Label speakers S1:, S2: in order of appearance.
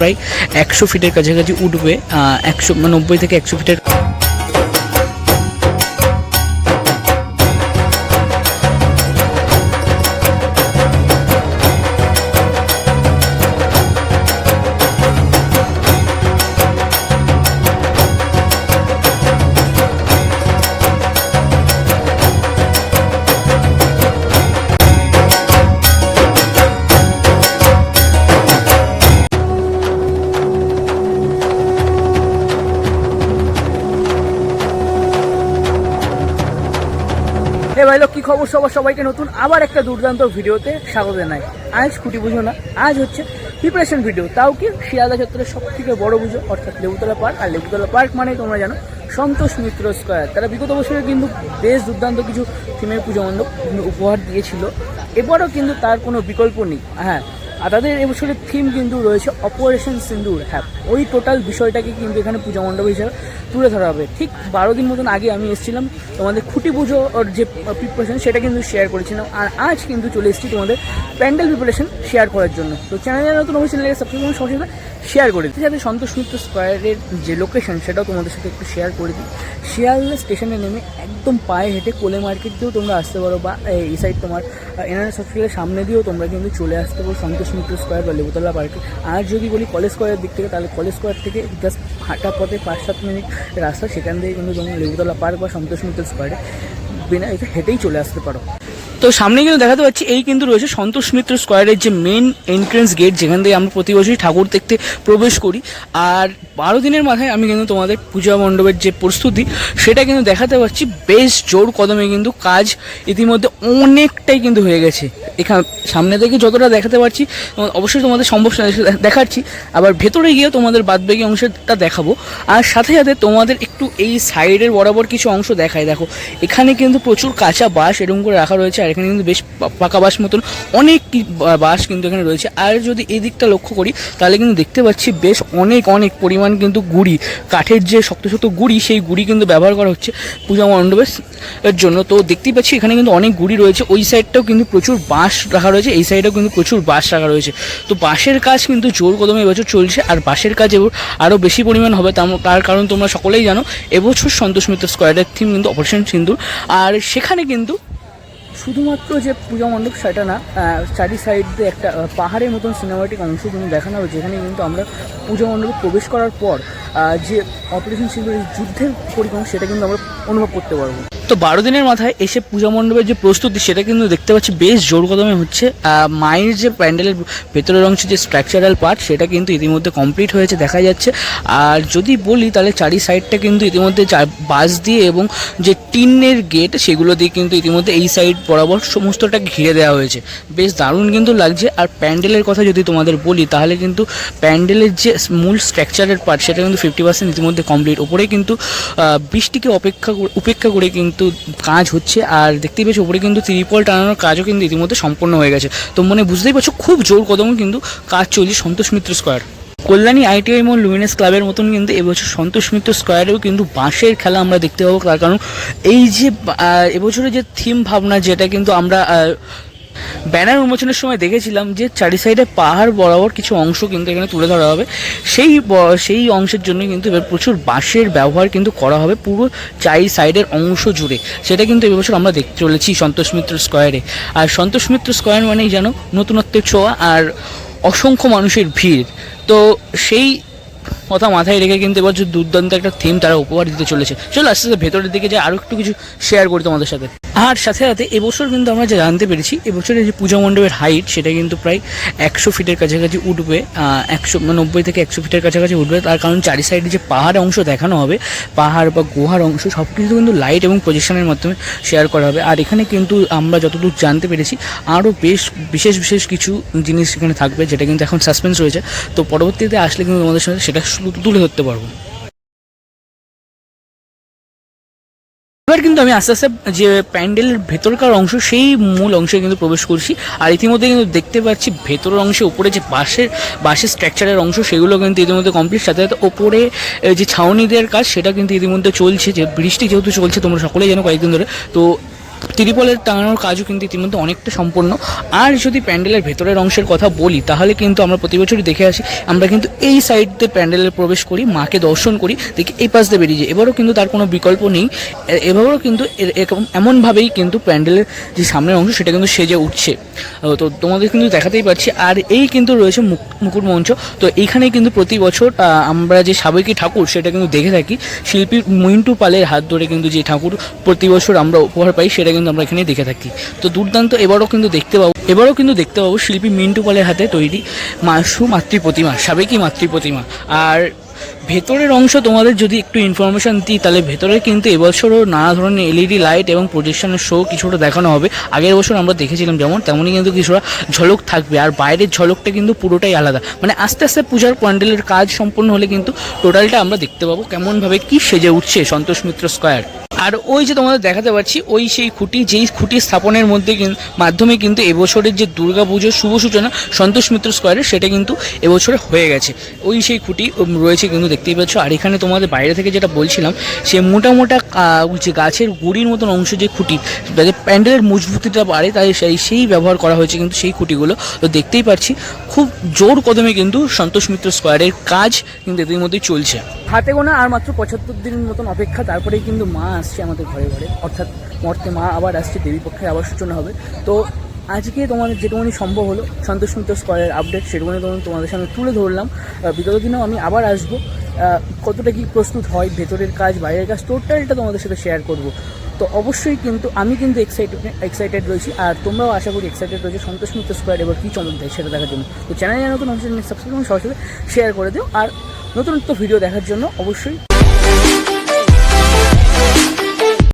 S1: প্রায় একশো ফিটের কাছাকাছি উঠবে একশো নব্বই থেকে একশো ফিটের খবর সবার সবাইকে নতুন আবার একটা দুর্দান্ত ভিডিওতে স্বাগত জানাই। আজ খুঁটি পুজো না, আজ হচ্ছে প্রিপারেশন ভিডিও তাও কি শিয়ালদা চত্বরের সব থেকে বড় পুজো? অর্থাৎ লেবুতলা পার্ক। আর লেবুতলা পার্ক মানে তোমরা জানো, সন্তোষ মিত্র স্কোয়ার তারা বিগত বছরে কিন্তু বেশ দুর্দান্ত কিছু থিমের পুজো মণ্ডপ উপহার দিয়েছিল। এবারও কিন্তু তার কোনো বিকল্প নেই। হ্যাঁ আর তাদের এবছরের থিম কিন্তু রয়েছে অপারেশন সিন্দুর হ্যাঁ ওই টোটাল বিষয়টাকে কিন্তু এখানে পূজা মণ্ডপ হিসাবে তুলে ধরা হবে। ঠিক বারো দিন মতন আগে আমি এসেছিলাম, তোমাদের খুঁটি পুজো ওর যে প্রিপারেশন সেটা কিন্তু শেয়ার করেছিলাম। আর আজ কিন্তু চলে এসেছি তোমাদের প্যান্ডেল প্রিপারেশন শেয়ার করার জন্য। তো চ্যানেলে নতুন অবশ্যই চ্যানেলকে সাবস্ক্রাইব করুন সবসময় শেয়ার করে দিই যাতে সন্তোষ মিত্র স্কোয়ারের যে লোকেশন সেটাও তোমাদের সাথে একটু শেয়ার করে দিই। শিয়ালদা স্টেশনে নেমে একদম পায়ে হেঁটে কোলে মার্কেট দিয়েও তোমরা আসতে পারো বা এই সাইড তোমার এনআরএস হসপিটালের সামনে দিয়েও তোমরা কিন্তু চলে আসতে পারো সন্তোষ মিত্র স্কোয়ার বা লেবুতলা পার্কে আর যদি বলি কলেজ স্কোয়ারের দিক থেকে তাহলে কলেজ স্কোয়ার থেকে জাস্ট হাঁটা পথে পাঁচ সাত মিনিট রাস্তা, সেখান থেকে কিন্তু তুমি লেবুতলা পার্ক বা সন্তোষ মিত্র স্কোয়ারে বিনা এটা হেঁটেই চলে আসতে পারো। তো সামনে কিন্তু দেখাতে পাচ্ছি, এই কিন্তু রয়েছে সন্তোষ মিত্র স্কোয়ারের যে মেন এন্ট্রেন্স গেট যেখান থেকে আমরা প্রতি বছরই ঠাকুর দেখতে প্রবেশ করি। আর বারো দিনের মাথায় আমি কিন্তু তোমাদের পূজা মণ্ডপের যে প্রস্তুতি, সেটা কিন্তু দেখাতে পাচ্ছি। বেশ জোর কদমে কিন্তু কাজ ইতিমধ্যে অনেকটাই কিন্তু হয়ে গেছে। এখান, সামনে থেকে যতটা দেখাতে পারছি অবশ্যই তোমাদের সম্ভব দেখাচ্ছি। আবার ভেতরে গিয়ে তোমাদের বাদবাকি অংশটা দেখাবো। আর সাথে সাথে তোমাদের একটু এই সাইডের বরাবর কিছু অংশ দেখায়। দেখো, এখানে কিন্তু প্রচুর কাঁচা বাঁশ এরকম করে রাখা রয়েছে। আর এখানে কিন্তু বেশ পাকা বাঁশ মতন অনেক কি- বা- বাঁশ কিন্তু এখানে রয়েছে। আর যদি এই দিকটা লক্ষ্য করি, তাহলে কিন্তু দেখতে পাচ্ছি বেশ অনেক অনেক পরিমাণ কিন্তু গুড়ি। কাঠের যে শক্ত শক্ত গুড়ি, সেই গুড়ি কিন্তু ব্যবহার করা হচ্ছে পূজা মণ্ডপের জন্য। তো দেখতেই পাচ্ছি এখানে কিন্তু অনেক গুড়ি রয়েছে। ওই সাইডটাও কিন্তু প্রচুর বাঁশ রাখা রয়েছে। এই সাইডেও কিন্তু প্রচুর বাঁশ রাখা রয়েছে। তো বাঁশের কাজ কিন্তু জোর কদমে এবছর চলছে। আর বাঁশের কাজ এবার আরও বেশি পরিমাণ হবে। তার- কারণ তোমরা সকলেই জানো, এবছর সন্তোষ মিত্র স্কোয়ারের থিম কিন্তু অপারেশন সিন্দুর। আর সেখানে কিন্তু শুধুমাত্র যে পূজা মণ্ডপ সেটা না চারি সাইড দিয়ে একটা পাহাড়ের মতন সিনেমাটিক অংশ কিন্তু দেখানো হবে যেখানে কিন্তু আমরা পূজা মণ্ডপে প্রবেশ করার পর যে অপারেশন সিলভারের যুদ্ধের পরিক্রমা সেটা কিন্তু আমরা অনুভব করতে পারব। তো বারো দিনের মাথায় এসে পূজা মণ্ডপের যে প্রস্তুতি, সেটা কিন্তু দেখতে পাচ্ছি বেশ জোর কদমে হচ্ছে। মায়ের যে প্যান্ডেলের ভেতরের অংশ যে স্ট্রাকচারাল পার্ট সেটা কিন্তু ইতিমধ্যে কমপ্লিট হয়েছে, দেখা যাচ্ছে। আর যদি বলি, তাহলে চারি সাইডটা কিন্তু ইতিমধ্যে বাঁশ দিয়ে এবং যে টিনের গেট, সেগুলো দিয়ে কিন্তু ইতিমধ্যে এই সাইড বরাবর সমস্তটা ঘিরে দেওয়া হয়েছে। বেশ দারুণ কিন্তু লাগছে। আর প্যান্ডেলের কথা যদি তোমাদের বলি, তাহলে কিন্তু প্যান্ডেলের যে মূল স্ট্রাকচারের পার্ট সেটা কিন্তু ফিফটি পার্সেন্ট ইতিমধ্যে কমপ্লিট ওপরে কিন্তু বৃষ্টিকে অপেক্ষা উপেক্ষা করে কিন্তু কাজ হচ্ছে, আর দেখতেই পেয়েছ উপরে কিন্তু ত্রিপল টানানোর কাজও কিন্তু ইতিমধ্যে সম্পন্ন হয়ে গেছে। তো মনে বুঝতেই পারছ, খুব জোর কদমে কিন্তু কাজ চলছে সন্তোষ মিত্র স্কোয়ার। কল্যাণী আইটিআই মোল লুমিনাস ক্লাবের মতন কিন্তু এবছর সন্তোষ মিত্র স্কোয়ারেও কিন্তু বাঁশের খেলা আমরা দেখতে পাবো। তার কারণ এই যে এবছরের যে থিম ভাবনা, যেটা কিন্তু আমরা ব্যানার উন্মোচনের সময় দেখেছিলাম যে চারি সাইডে পাহাড় বরাবর কিছু অংশ কিন্তু এখানে তুলে ধরা হবে। সেই সেই অংশের জন্য কিন্তু এবার প্রচুর বাঁশের ব্যবহার কিন্তু করা হবে পুরো চারি সাইডের অংশ জুড়ে। সেটা কিন্তু এবছর আমরা দেখতে চলেছি সন্তোষ মিত্র স্কোয়ারে। আর সন্তোষ মিত্র স্কোয়ার মানেই যেন নতুনত্বের ছোঁয়া আর অসংখ্য মানুষের ভিড়। তো সেই কথা মাথায় রেখে কিন্তু এবার যে দুর্দান্ত একটা থিম তারা উপহার দিতে চলেছে। চলো আস্তে আস্তে ভেতরের দিকে যাই আরও একটু কিছু শেয়ার করি তোমাদের সাথে। আর সাথে সাথে এবছর কিন্তু আমরা যা জানতে পেরেছি, এবছরের যে পূজা মণ্ডপের হাইট সেটা কিন্তু প্রায় একশো ফিটের কাছাকাছি উঠবে একশো নব্বই থেকে একশো ফিটের কাছাকাছি উঠবে, তার কারণ চারি সাইডে যে পাহাড় অংশ দেখানো হবে, পাহাড় বা গুহার অংশ সব কিছু কিন্তু লাইট এবং প্রজেকশনের মাধ্যমে শেয়ার করা হবে। আর এখানে কিন্তু আমরা যতদূর জানতে পেরেছি আরও বেশ বিশেষ বিশেষ কিছু জিনিস এখানে থাকবে, যেটা কিন্তু এখন সাসপেন্স রয়েছে। তো পরবর্তীতে আসলে কিন্তু তোমাদের সাথে সেটা তুলে ধরতে পারব। এবার কিন্তু আমি আস্তে আস্তে যে প্যান্ডেলের ভেতরকার অংশ, সেই মূল অংশে কিন্তু প্রবেশ করছি। আর ইতিমধ্যে কিন্তু দেখতে পাচ্ছি ভেতরের অংশে, উপরে যে বাঁশের বাঁশের স্ট্রাকচারের অংশ, সেগুলো কিন্তু ইতিমধ্যে কমপ্লিট সাথে সাথে ওপরে যে ছাউনি দেওয়ার কাজ, সেটা কিন্তু ইতিমধ্যে চলছে। যে বৃষ্টি যেহেতু চলছে, তোমরা সকলেই জানো কয়েকদিন ধরে। তো ত্রিপলের টাঙানোর কাজও কিন্তু ইতিমধ্যে অনেকটা সম্পূর্ণ। আর যদি প্যান্ডেলের ভেতরের অংশের কথা বলি, তাহলে কিন্তু আমরা প্রতি বছরই দেখে আসি, আমরা কিন্তু এই সাইড দিয়ে প্যান্ডেলে প্রবেশ করি, মাকে দর্শন করি, দেখি এই পাশ দিয়ে বেরিয়ে যাই। এবারও কিন্তু তার কোনো বিকল্প নেই। এবারও কিন্তু এমনভাবেই কিন্তু প্যান্ডেলের যে সামনের অংশ, সেটা কিন্তু সেজে উঠছে। তো তোমাদের কিন্তু দেখাতেই পারছি আর এই কিন্তু রয়েছে মুক- মুকুট মঞ্চ। তো এইখানে কিন্তু প্রতি বছর আমরা যে সাবেকি ঠাকুর, সেটা কিন্তু দেখে থাকি। শিল্পী মিন্টু পালের হাত ধরে কিন্তু যে ঠাকুর প্রতি বছর আমরা উপহার পাই, সেটা কিন্তু আমরা এখানে দেখে থাকি। তো দুর্দান্ত এবারও কিন্তু দেখতে পাবো। এবারও কিন্তু দেখতে পাবো শিল্পী মিন্টু পালের হাতে তৈরি মাসু মাতৃ প্রতিমা সাবেকি মাতৃ প্রতিমা আর ভেতরের অংশ তোমাদের যদি একটু ইনফরমেশন দিই, তাহলে ভেতরে কিন্তু এবছরও নানা ধরনের এলইডি লাইট এবং প্রজেকশনের শো কিছুটা দেখানো হবে। আগের বছর আমরা দেখেছিলাম যেমন, তেমনই কিন্তু কিছুটা ঝলক থাকবে। আর বাইরের ঝলকটা কিন্তু পুরোটাই আলাদা। মানে আস্তে আস্তে পূজার প্যান্ডেলের কাজ সম্পূর্ণ হলে কিন্তু টোটালটা আমরা দেখতে পাবো কেমনভাবে কি সেজে উঠছে সন্তোষ মিত্র স্কয়ার আর ওই যে তোমাদের দেখাতে পাচ্ছি, ওই সেই খুঁটি, যেই খুঁটি স্থাপনের মধ্যে মাধ্যমে কিন্তু এবছরের যে দুর্গা পুজোর শুভ সূচনা সন্তোষ মিত্র স্কোয়ারে, সেটা কিন্তু এবছরে হয়ে গেছে। ওই সেই খুঁটি রয়েছে কিন্তু দেখতেই পাচ্ছ। আর এখানে তোমাদের বাইরে থেকে যেটা বলছিলাম, সে মোটা মোটা যে গাছের গুড়ির মতন অংশ যে খুঁটি, যাতে প্যান্ডেলের মজবুতিটা বাড়ে, তাই সেই সেই ব্যবহার করা হয়েছে কিন্তু সেই খুঁটিগুলো। তো দেখতেই পাচ্ছি, খুব জোর কদমে কিন্তু সন্তোষ মিত্র স্কোয়ারের কাজ কিন্তু এদের মধ্যেই চলছে। হাতে গোনা আর মাত্র পঁচাত্তর দিনের মতন অপেক্ষা, তারপরেই কিন্তু মা আসছে আমাদের ঘরে ঘরে। অর্থাৎ মর্তে মা আবার আসছে দেবী পক্ষে আবার সূচনা হবে। তো আজকে তোমাদের যেটুকুনি সম্ভব হলো, সন্তোষ মিত্র স্কোয়ারের আপডেট সেটুকুনি তোমাদের তোমাদের সামনে তুলে ধরলাম। বিগত দিনেও আমি আবার আসব। কতটা কি প্রস্তুত হয়, ভেতরের কাজ, বাইরের কাজ টোটালটা তোমাদের সাথে শেয়ার করব। তো অবশ্যই কিন্তু আমি কিন্তু এক্সাইটেড এক্সাইটেড রয়েছি। আর তোমরাও আশা করি এক্সাইটেড রয়েছে। সন্তোষ মিত্র স্কোয়ার এবার কী চমক দেয় সেটা দেখার জন্য। তো চ্যানেলে নতুন সাবস্ক্রাইব এবং সবার শেয়ার করে দিও। আর নতুন নতুন ভিডিও দেখার জন্য অবশ্যই